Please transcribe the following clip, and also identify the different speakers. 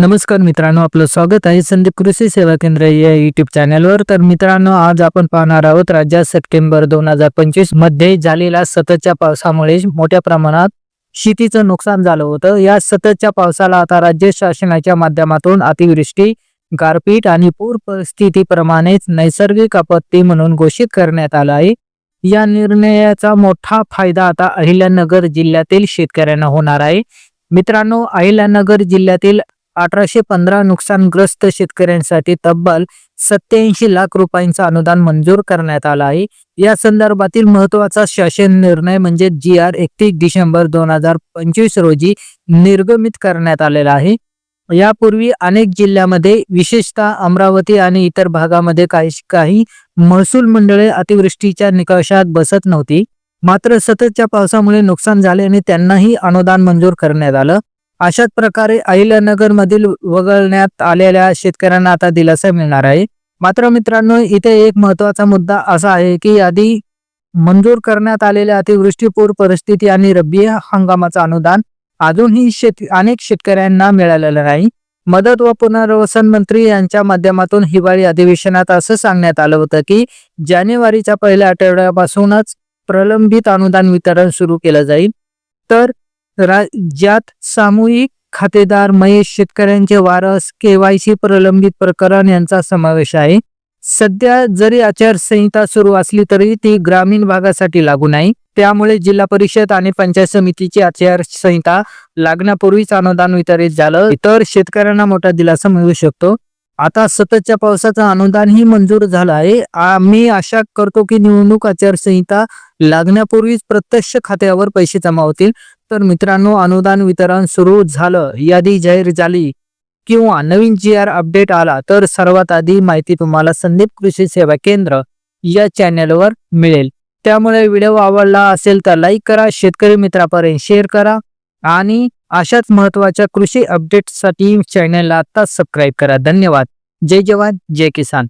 Speaker 1: नमस्कार मित्रांनो आपलं स्वागत आहे संदीप कृषी सेवा केंद्र या युट्यूब चॅनलवर तर मित्रांनो आज आपण पाहणार आहोत राज्यात सप्टेंबर दोन हजार पंचवीसमध्ये झालेल्या सततच्या पावसामुळे मोठ्या प्रमाणात शेतीचं नुकसान झालं होतं. या सततच्या पावसाला आता राज्य शासनाच्या माध्यमातून अतिवृष्टी गारपीट आणि पूर परिस्थितीप्रमाणेच नैसर्गिक आपत्ती म्हणून घोषित करण्यात आलं आहे. या निर्णयाचा मोठा फायदा आता अहिल्यानगर जिल्ह्यातील शेतकऱ्यांना होणार आहे. मित्रांनो अहिल्यानगर जिल्ह्यातील अठराशे पंधरा नुकसानग्रस्त शेतकऱ्यांसाठी तब्बल सत्याऐंशी लाख रुपयांचं अनुदान मंजूर करण्यात आलं आहे. या संदर्भातील महत्त्वाचा शासन निर्णय म्हणजे जी आर एकतीस डिसेंबर दोन हजार पंचवीस रोजी निर्गमित करण्यात आलेला आहे. यापूर्वी अनेक जिल्ह्यामध्ये विशेषतः अमरावती आणि इतर भागामध्ये काही काही महसूल मंडळे अतिवृष्टीच्या निकषात बसत नव्हती. मात्र सततच्या पावसामुळे नुकसान झाले आणि त्यांनाही अनुदान मंजूर करण्यात आलं. अशाच प्रकारे अहिल्यानगर मधील वगळण्यात आलेल्या शेतकऱ्यांना आता दिलासा मिळणार आहे. मात्र मित्रांनो इथे एक महत्त्वाचा मुद्दा असा आहे की आधी मंजूर करण्यात आलेल्या अतिवृष्टीपूर परिस्थिती आणि रब्बी हंगामाचं अनुदान अजूनही शेत अनेक शेतकऱ्यांना मिळालेलं नाही. मदत व पुनर्वसन मंत्री यांच्या माध्यमातून हिवाळी अधिवेशनात असं सांगण्यात आलं होतं की जानेवारीच्या पहिल्या आठवड्यापासूनच प्रलंबित अनुदान वितरण सुरू केलं जाईल. तर राज्यात सामूहिक खातेदार महेश शेतकऱ्यांचे वारस केवायसी प्रलंबित प्रकरण यांचा समावेश आहे. सध्या जरी आचारसंहिता सुरू असली तरी ती ग्रामीण भागासाठी लागू नाही. त्यामुळे जिल्हा परिषद आणि पंचायत समितीची आचारसंहिता लागण्यापूर्वीच अनुदान वितरित झालं. तर शेतकऱ्यांना मोठा दिलासा मिळू शकतो. आता सततच्या पावसाचं अनुदानही मंजूर झालं आहे. आम्ही आशा करतो की निवडणूक आचारसंहिता लागण्यापूर्वीच प्रत्यक्ष खात्यावर पैसे जमा होतील तर मित्रांनो अनुदान वितरण सुरू झालं. यादी जाहीर झाली किंवा नवीन जी आर अपडेट आला तर सर्वात आधी माहिती तुम्हाला संदीप कृषी सेवा केंद्र या चॅनलवर मिळेल. त्यामुळे व्हिडिओ आवडला असेल तर लाईक करा शेतकरी मित्रापर्यंत शेअर करा आणि अशाच महत्त्वाच्या कृषी अपडेट्ससाठी चॅनलला आता सबस्क्राईब करा. धन्यवाद. जय जवान जय किसान.